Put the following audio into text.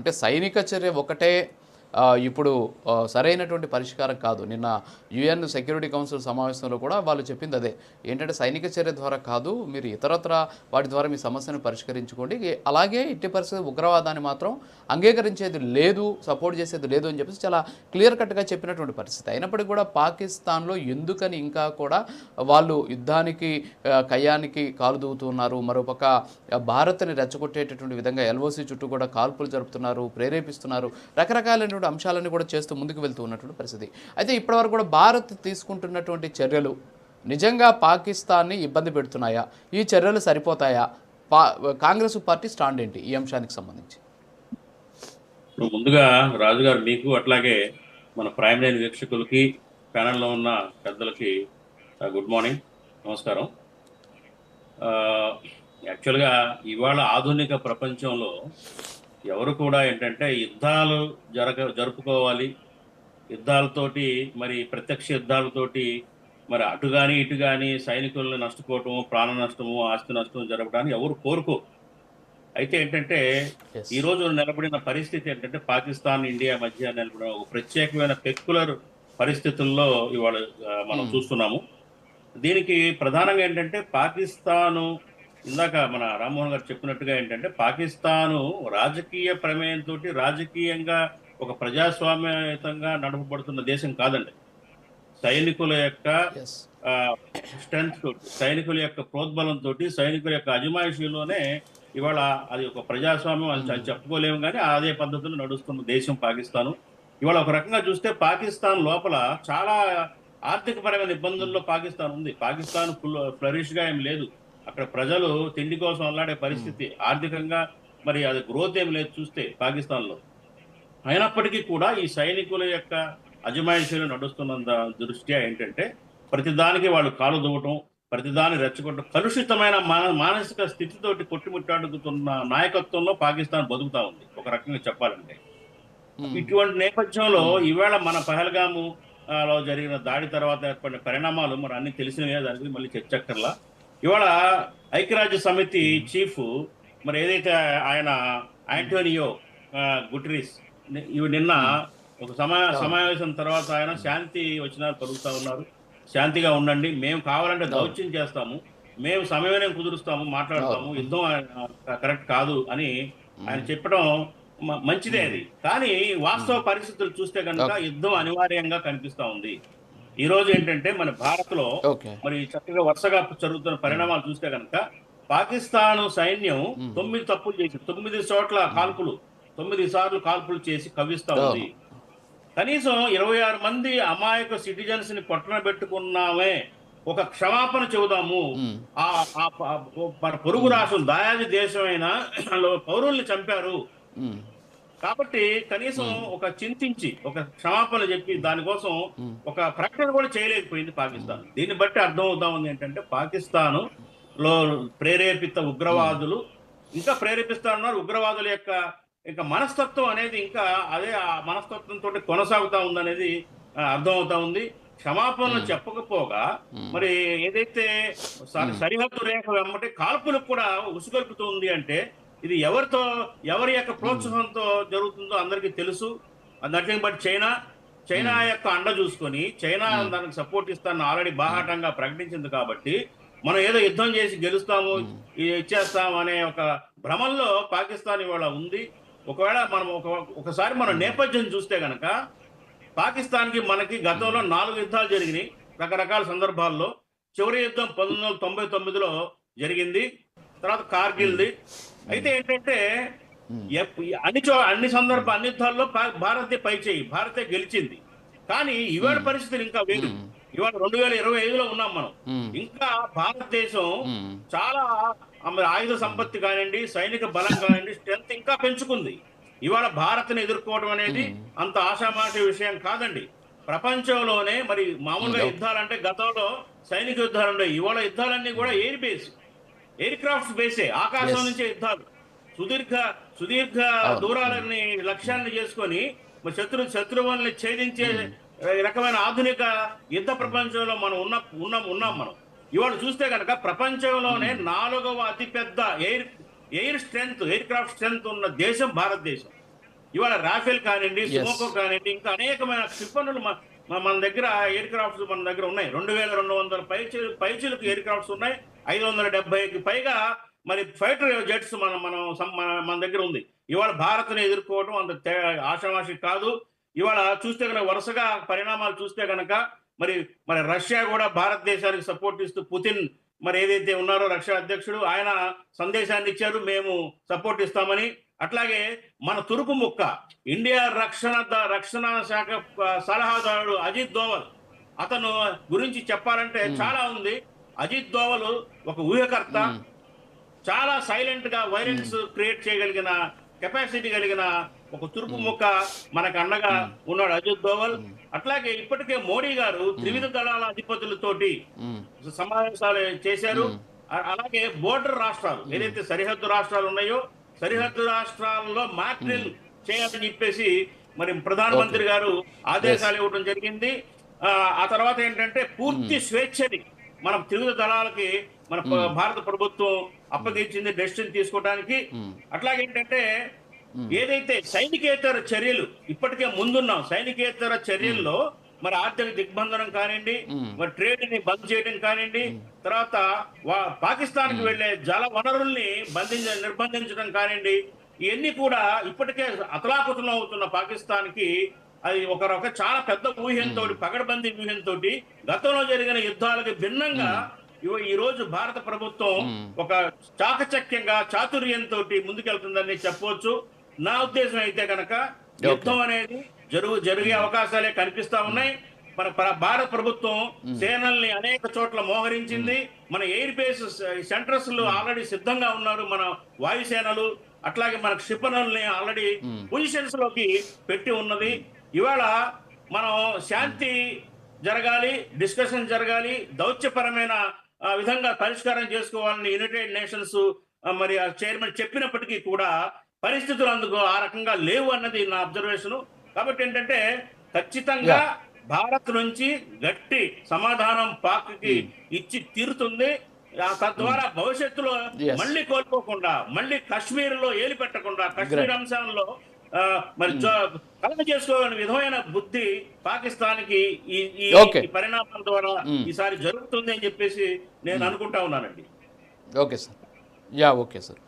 అంటే సైనిక చర్య ఒకటే ఇప్పుడు సరైనటువంటి పరిష్కారం కాదు. నిన్న యుఎన్ సెక్యూరిటీ కౌన్సిల్ సమావేశంలో కూడా వాళ్ళు చెప్పింది అదే. ఏంటంటే సైనిక చర్య ద్వారా కాదు మీరు ఇతరత్ర వాటి ద్వారా మీ సమస్యను పరిష్కరించుకోండి. అలాగే ఇట్టి పరిస్థితి ఉగ్రవాదాన్ని మాత్రం అంగీకరించేది లేదు సపోర్ట్ చేసేది లేదు అని చెప్పేసి చాలా క్లియర్ కట్గా చెప్పినటువంటి పరిస్థితి. అయినప్పటికీ కూడా పాకిస్తాన్లో ఎందుకని ఇంకా కూడా వాళ్ళు యుద్ధానికి కయ్యానికి కాలు దూవుతున్నారు మరోపక్క భారత్ని రెచ్చగొట్టేటటువంటి విధంగా ఎల్ఓసి చుట్టూ కూడా కాల్పులు జరుపుతున్నారు ప్రేరేపిస్తున్నారు. రకరకాలైనటువంటి అంశాలను కూడా చేస్తూ ముందుకు వెళ్తూ ఉన్నటువంటి పరిస్థితి. అయితే ఇప్పటివరకు కూడా భారత్ తీసుకుంటున్నటువంటి చర్యలు నిజంగా పాకిస్తాన్ని ఇబ్బంది పెడుతున్నాయా? ఈ చర్యలు సరిపోతాయా? పా కాంగ్రెస్ పార్టీ స్టాండ్ ఏంటి ఈ అంశానికి సంబంధించి? ఇప్పుడు ముందుగా రాజుగారు మీకు అట్లాగే మన ప్రైమ్ లైన్ వీక్షకులకి ప్యానల్లో ఉన్న పెద్దలకి గుడ్ మార్నింగ్ నమస్కారం. యాక్చువల్గా ఇవాళ ఆధునిక ప్రపంచంలో ఎవరు కూడా ఏంటంటే యుద్ధాలు జరగ జరుపుకోవాలి యుద్ధాలతోటి మరి ప్రత్యక్ష యుద్ధాలతోటి మరి అటు కానీ ఇటు కానీ సైనికులను నష్టపోవటము ప్రాణ నష్టము ఆస్తి నష్టం జరగడానికి ఎవరు కోరుకో అయితే ఏంటంటే Yes. ఈ రోజు నిలబడిన పరిస్థితి ఏంటంటే పాకిస్తాన్ ఇండియా మధ్య నిలబడిన ఒక ప్రత్యేకమైన పెక్యులర్ పరిస్థితుల్లో ఇవాళ మనం Hmm. చూస్తున్నాము దీనికి ప్రధానంగా ఏంటంటే పాకిస్తాను ఇందాక మన రామ్మోహన్ గారు చెప్పినట్టుగా ఏంటంటే పాకిస్తాను రాజకీయ ప్రమేయంతో రాజకీయంగా ఒక ప్రజాస్వామ్యయుతంగా నడపబడుతున్న దేశం కాదండి. సైనికుల యొక్క ఎస్ స్ట్రెంత్ తోటి సైనికుల యొక్క ప్రోద్బలంతో సైనికుల యొక్క అజమాయిషీలోనే ఇవాళ అది ఒక ప్రజాస్వామ్యం అని చె- చెప్పుకోలేము కానీ అదే పద్ధతిలో నడుస్తున్న దేశం పాకిస్తాను. ఇవాళ ఒక రకంగా చూస్తే పాకిస్తాన్ లోపల చాలా ఆర్థికపరమైన ఇబ్బందుల్లో పాకిస్తాన్ ఉంది. పాకిస్తాన్ ఫుల్ ఫ్లరిష్గా ఏం లేదు. అక్కడ ప్రజలు తిండి కోసం అల్లాడే పరిస్థితి ఆర్థికంగా మరి అది గ్రోత్ ఏం లేదు చూస్తే పాకిస్తాన్లో అయినప్పటికీ కూడా ఈ సైనికుల యొక్క అజమాయిషీలు నడుస్తున్న దృష్ట్యా ఏంటంటే ప్రతిదానికి వాళ్ళు కాలు దువ్వటం ప్రతిదాన్ని రెచ్చగొట్టడం కలుషితమైన మాన మానసిక స్థితితోటి కొట్టుమిట్టాడుతున్న నాయకత్వంలో పాకిస్తాన్ బతుకుతా ఉంది. ఒక రకంగా చెప్పాలంటే. ఇటువంటి నేపథ్యంలో ఈవేళ మన పహల్గాము లో జరిగిన దాడి తర్వాత ఏర్పడిన పరిణామాలు మరి అన్ని తెలిసినవే దాని గురించి మళ్ళీ చర్చక్కర్లా. ఇవాళ ఐక్యరాజ్య సమితి చీఫ్ మరి ఏదైతే ఆయన ఆంటోనియో గుటరీస్ ఇవి నిన్న ఒక సమా సమావేశం తర్వాత ఆయన శాంతి వచ్చిన పలుకుతా ఉన్నారు. శాంతిగా ఉండండి. మేము కావాలంటే దౌత్యం చేస్తాము. మేము సమయం కుదురుస్తాము మాట్లాడతాము. యుద్ధం కరెక్ట్ కాదు అని ఆయన చెప్పడం మంచిదే అది. కానీ వాస్తవ పరిస్థితులు చూస్తే కనుక యుద్ధం అనివార్యంగా కనిపిస్తా ఉంది. ఈ రోజు ఏంటంటే మన భారత్లో మరి చక్కగా వరుసగా జరుగుతున్న పరిణామాలు చూస్తే కనుక పాకిస్తాన్ సైన్యం తొమ్మిది తప్పులు చేసి తొమ్మిది చోట్ల కాల్పులు తొమ్మిది సార్లు కాల్పులు చేసి కవిస్తా ఉంది. కనీసం ఇరవై ఆరు మంది అమాయక సిటిజన్స్ని పొట్టన పెట్టుకున్నామే. ఒక క్షమాపణ చెబుదాము. ఆ మన పొరుగు రాష్ట్రం దాయాది దేశమైన పౌరుల్ని చంపారు. కాబట్టి కనీసం ఒక చింతించి ఒక క్షమాపణ చెప్పి దానికోసం ఒక ప్రకటన కూడా చేయలేకపోయింది పాకిస్తాన్. దీన్ని బట్టి అర్థం అవుతా ఉంది ఏంటంటే పాకిస్తాన్లో ప్రేరేపిత ఉగ్రవాదులు ఇంకా ప్రేరేపిస్తా ఉన్నారు ఉగ్రవాదుల యొక్క ఇంకా మనస్తత్వం అనేది ఇంకా అదే ఆ మనస్తత్వంతో కొనసాగుతా ఉందనేది అర్థం అవుతా ఉంది. క్షమాపణలు చెప్పకపోగా మరి ఏదైతే సరిహద్దు రేఖ వెంబటి కాల్పులకు కూడా ఉసుగొల్పుతుంది అంటే ఇది ఎవరితో ఎవరి యొక్క ప్రోత్సాహంతో జరుగుతుందో అందరికీ తెలుసు. నథింగ్ బట్ చైనా చైనా యొక్క అండ చూసుకొని చైనా దానికి సపోర్ట్ ఇస్తానని ఆల్రెడీ బాహాటంగా ప్రకటించింది కాబట్టి మనం ఏదో యుద్ధం చేసి గెలుస్తాము ఇది ఇచ్చేస్తాం అనే ఒక భ్రమంలో పాకిస్తాన్ ఇవాళ ఉంది. ఒకవేళ మనం ఒక ఒకసారి మన నేపథ్యం చూస్తే గనక పాకిస్తాన్కి మనకి గతంలో నాలుగు యుద్ధాలు జరిగినాయి రకరకాల సందర్భాల్లో. చివరి యుద్ధం పంతొమ్మిది వందల తొంభై తొమ్మిదిలో జరిగింది. తర్వాత కార్గిల్ది అయితే ఏంటంటే ఎప్- అన్ని చో అన్ని సందర్భ అన్ని యుద్ధాల్లో భారతే పై చేయి భారతే గెలిచింది. కానీ ఇవాళ పరిస్థితులు ఇంకా వేరు. ఇవాళ రెండు వేల ఇరవై ఐదులో ఉన్నాం మనం. ఇంకా భారతదేశం చాలా ఆయుధ సంపత్తి కానివ్వండి సైనిక బలం కానివ్వండి స్ట్రెంత్ ఇంకా పెంచుకుంది. ఇవాళ భారత్ని ఎదుర్కోవడం అనేది అంత ఆషామాషి విషయం కాదండి. ప్రపంచంలోనే మరి మామూలుగా యుద్ధాలంటే గతంలో సైనిక యుద్ధాలు ఉండేవి ఇవాళ యుద్ధాలన్నీ కూడా ఎయిర్ బేస్. ఎయిర్ క్రాఫ్ట్స్ బేసే ఆకాశం. నుంచే యుద్ధాలు. సుదీర్ఘ సుదీర్ఘ దూరాలని లక్ష్యాన్ని చేసుకొని శత్రు శత్రువుల్ని ఛేదించే ఈ రకమైన ఆధునిక యుద్ధ ప్రపంచంలో మనం ఉన్న ఉన్నాం ఉన్నాం మనం. ఇవాళ చూస్తే కనుక ప్రపంచంలోనే నాలుగవ అతిపెద్ద air air strength aircraft strength ఉన్న దేశం భారతదేశం. ఇవాళ రాఫెల్ కానివ్వండి. సుమోకో కానివ్వండి ఇంకా అనేకమైన క్షిపణులు మన దగ్గర ఎయిర్ క్రాఫ్ట్స్ మన దగ్గర ఉన్నాయి. రెండు వేల రెండు వందల పైచిలు పైచీలకు ఎయిర్ క్రాఫ్ట్స్ ఉన్నాయి. ఐదు వందల డెబ్బైకి పైగా మరి ఫైటర్ జెట్స్ మన మనం మన దగ్గర ఉంది. ఇవాళ భారత్ని ఎదుర్కోవడం అంత తే- ఆషామాషి కాదు. ఇవాళ చూస్తే కనుక వరుసగా పరిణామాలు చూస్తే కనుక మరి మరి రష్యా కూడా భారతదేశానికి సపోర్ట్ ఇస్తూ పుతిన్ మరి ఏదైతే ఉన్నారో రష్యా అధ్యక్షుడు ఆయన సందేశాన్ని ఇచ్చారు. మేము సపోర్ట్ ఇస్తామని అట్లాగే మన తురుపు ముక్క ఇండియా రక్షణ రక్షణ శాఖ సలహాదారుడు అజిత్ దోవల్. అతను గురించి చెప్పాలంటే చాలా ఉంది. అజిత్ దోవల్ ఒక ఊహకర్త. చాలా సైలెంట్గా వైలెన్స్ క్రియేట్ చేయగలిగిన కెపాసిటీ కలిగిన ఒక తురుపు ముక్క మనకు అండగా ఉన్నాడు అజిత్ దోవల్. అట్లాగే ఇప్పటికే మోడీ గారు త్రివిధ దళాల అధిపతులతోటి. సమావేశాలు చేశారు. అలాగే బోర్డర్ రాష్ట్రాలు ఏదైతే సరిహద్దు రాష్ట్రాలు ఉన్నాయో సరిహద్దు రాష్ట్రాల్లో మాక్ డ్రిల్ చేయాలని చెప్పేసి మరి ప్రధానమంత్రి గారు ఆదేశాలు ఇవ్వడం జరిగింది. ఆ, ఆ తర్వాత ఏంటంటే పూర్తి స్వేచ్ఛని మనం త్రివిధ దళాలకి మన ప- భారత ప్రభుత్వం అప్పగించింది డెసిషన్ తీసుకోవడానికి. అట్లాగే ఏంటంటే ఏదైతే సైనికేతర చర్యలు ఇప్పటికే ముందున్నాం సైనికేతర చర్యల్లో మరి ఆర్థిక దిగ్బంధనం కానివ్వండి మరి ట్రేడ్ని బంద్ చేయడం కానివ్వండి తర్వాత పాకిస్తాన్కి వెళ్ళే జల వనరుల్ని బంధించ నిర్బంధించడం కానివ్వండి ఇవన్నీ కూడా ఇప్పటికే అతలాకుతలం అవుతున్న పాకిస్తాన్కి అది ఒక రక చాలా పెద్ద ఊహంతో పగడబందీ ఊహంతో గతంలో జరిగిన యుద్ధాలకు భిన్నంగా ఈ రోజు భారత ప్రభుత్వం ఒక చాకచక్యంగా చాతుర్యంతో ముందుకెళ్తుందని చెప్పవచ్చు. నా ఉద్దేశం అయితే కనుక యుద్ధం అనేది జరుగు జరిగే అవకాశాలే కనిపిస్తా ఉన్నాయి. మన భారత ప్రభుత్వం సేనల్ని అనేక చోట్ల మోహరించింది. మన ఎయిర్ బేస్ సెంటర్స్ ఆల్రెడీ సిద్ధంగా ఉన్నారు మన వాయుసేనలు. అట్లాగే మన క్షిపణుల్ని ఆల్రెడీ పొజిషన్స్లోకి పెట్టి ఉన్నది. ఇవాళ మనం శాంతి జరగాలి డిస్కషన్ జరగాలి దౌత్యపరమైన విధంగా పరిష్కారం చేసుకోవాలని యునైటెడ్ నేషన్స్ మరి ఆ చైర్మన్ చెప్పినప్పటికీ కూడా పరిస్థితులు అందుకు ఆ రకంగా లేవు అన్నది నా అబ్జర్వేషన్. కాబట్టి ఏంటంటే ఖచ్చితంగా భారత్ నుంచి గట్టి సమాధానం పాక్కి ఇచ్చి తీరుతుంది. ఆ తద్వారా భవిష్యత్తులో. మళ్ళీ కోల్పోకుండా మళ్ళీ కాశ్మీర్లో ఏలి పెట్టకుండా కాశ్మీర్ అంశంలో మరి కలగ చేసుకోవాలని విధమైన బుద్ధి పాకిస్తాన్కి ఈ పరిణామాల ద్వారా. ఈసారి జరుగుతుంది అని చెప్పేసి నేను అనుకుంటా ఉన్నానండి. Okay sir. Yeah okay sir.